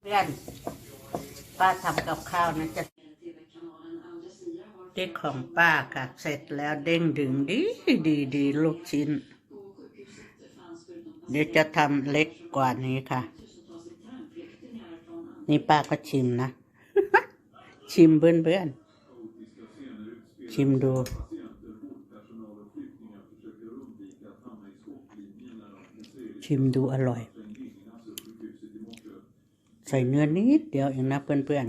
เพื่อนป้าทำกับข้าวนะจะเด็กของป้าค่ะเสร็จแล้วเด้งดึงดีดีดีลูกชิ้น เดี๋ยวจะทำเล็กกว่านี้ค่ะ นี่ป้าก็ชิมนะ ชิมเพื่อนเพื่อนๆชิมดูชิมดูอร่อย ใส่เนื้อนิดเดียวเองนะเพื่อน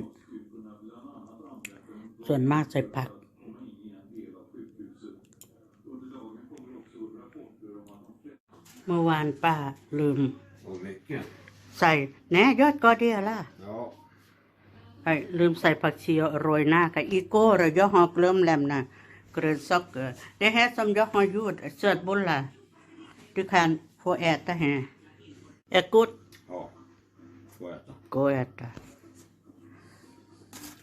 ๆ ส่วนมากใส่ผัก เมื่อวานป้าลืม ใส่แหน่ยอดก็เดียวล่ะไอ้ลืมใส่ผักชีโรยหน้ากับอีโก้ระยอฮอกเริ่มแลมนะเกรนซอกเกอร์ det här som jag har gjort sötbullar du kan få äta här är gott Ja. Får äta. gå och äta อั กยัต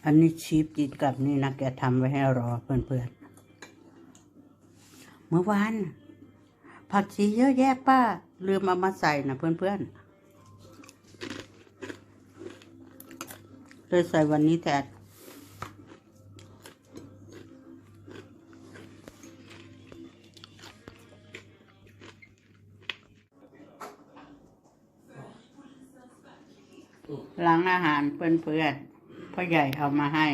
อันนี้ชีพกินกับนี่นะแกทำไว้ให้รอเพื่อนๆ เมื่อวานผักชีเยอะแยะป้า ลืมเอามาใส่นะเพื่อนๆเลยใส่วันนี้แท หลังอาหารเพื่อนๆพ่อใหญ่เอามาให้